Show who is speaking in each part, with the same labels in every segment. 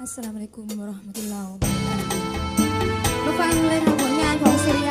Speaker 1: อัสสลามุอะลัยกุมวะเราะห์มะตุลลอฮ์มาฟังเลยค่ะผลงานของซิริ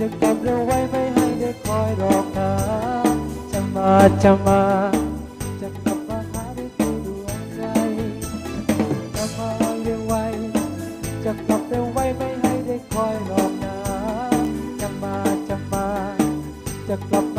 Speaker 1: จะเก็บเราไว้ไม่ให้ได้คอยรอกนา
Speaker 2: จะมาจะมา จะกลับมาหาได้ทุกดวงใจ
Speaker 1: จะมาเรียงไว้ จะกลับเราไว้ไม่ให้
Speaker 2: ได้คอยรอกนาจะมาจะมา จะกลับ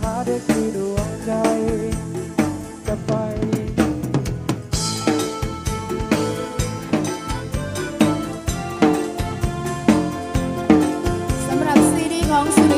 Speaker 2: หาเธอคือดวงใจจะไปสำหรับซีดีของ
Speaker 1: สุริ